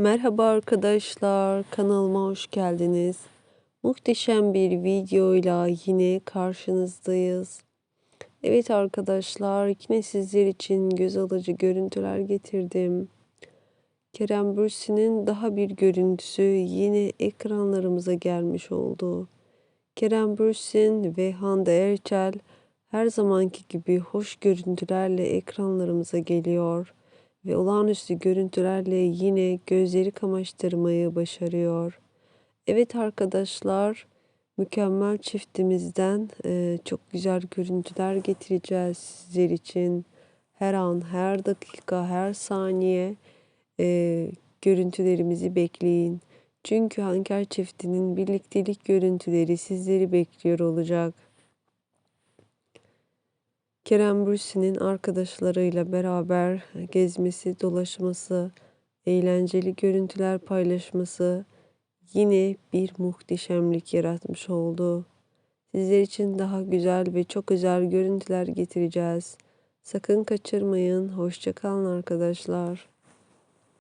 Merhaba arkadaşlar, kanalıma hoş geldiniz. Muhteşem bir videoyla yine karşınızdayız. Evet arkadaşlar, yine sizler için göz alıcı görüntüler getirdim. Kerem Bürsin'in daha bir görüntüsü yine ekranlarımıza gelmiş oldu. Kerem Bürsin ve Hande Erçel her zamanki gibi hoş görüntülerle ekranlarımıza geliyor ve olağanüstü görüntülerle yine gözleri kamaştırmayı başarıyor. Evet arkadaşlar, mükemmel çiftimizden e, çok güzel görüntüler getireceğiz sizler için. Her an, her dakika, her saniye e, görüntülerimizi bekleyin. Çünkü Hanker çiftinin birliktelik görüntüleri sizleri bekliyor olacak. Kerem Bürsin'in arkadaşlarıyla beraber gezmesi, dolaşması, eğlenceli görüntüler paylaşması yine bir muhteşemlik yaratmış oldu. Sizler için daha güzel ve çok özel görüntüler getireceğiz. Sakın kaçırmayın. Hoşçakalın arkadaşlar.